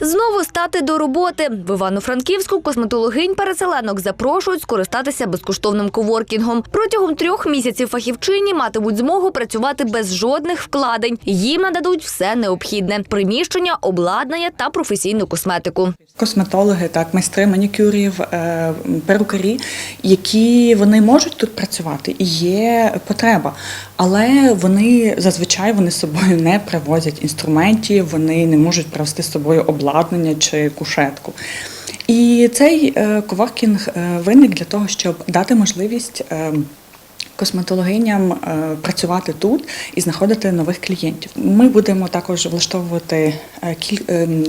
Знову стати до роботи в Івано-Франківську косметологинь переселенок запрошують скористатися безкоштовним коворкінгом. Протягом трьох місяців фахівчині матимуть змогу працювати без жодних вкладень. Їм нададуть все необхідне: приміщення, обладнання та професійну косметику. Косметологи, так, майстри манікюрів, е, перукарі, які вони можуть тут працювати, і є потреба, але вони зазвичай вони з собою не привозять інструментів, вони не можуть привезти з собою обладнання чи кушетку. І цей е, коворкінг е, виник для того, щоб дати можливість. е, Косметологиням працювати тут і знаходити нових клієнтів. Ми будемо також влаштовувати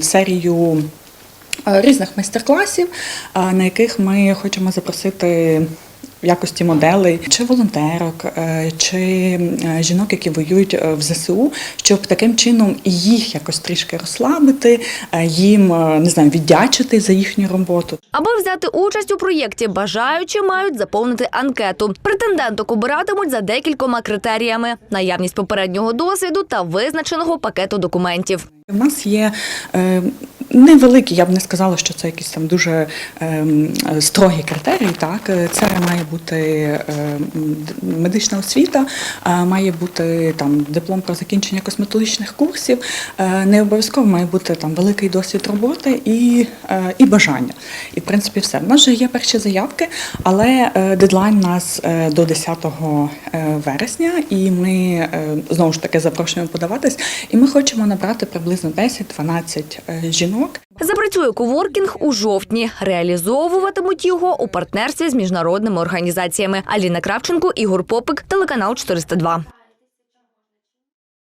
серію різних майстер-класів, на яких ми хочемо запросити в якості моделей чи волонтерок, е, чи е, жінок, які воюють е, в ЗСУ, щоб таким чином їх якось трішки розслабити, їм не знаю, віддячити за їхню роботу. Аби взяти участь у проєкті, бажаючі мають заповнити анкету. Претенденток обиратимуть за декількома критеріями: наявність попереднього досвіду та визначеного пакету документів. У нас є невеликі, я б не сказала, що це якісь там дуже е, строгі критерії. Так, це має бути е, медична освіта, е, має бути там диплом про закінчення косметологічних курсів. Е, не обов'язково має бути там великий досвід роботи і, е, і бажання. І в принципі все. У нас вже є перші заявки, але дедлайн у нас до 10 е, вересня, і ми знову ж таки запрошуємо подаватись. І ми хочемо набрати приблизно 10-12 е, жінок. Запрацює коворкінг у жовтні. Реалізовуватимуть його у партнерстві з міжнародними організаціями. Аліна Кравченко, Ігор Попик, телеканал 402.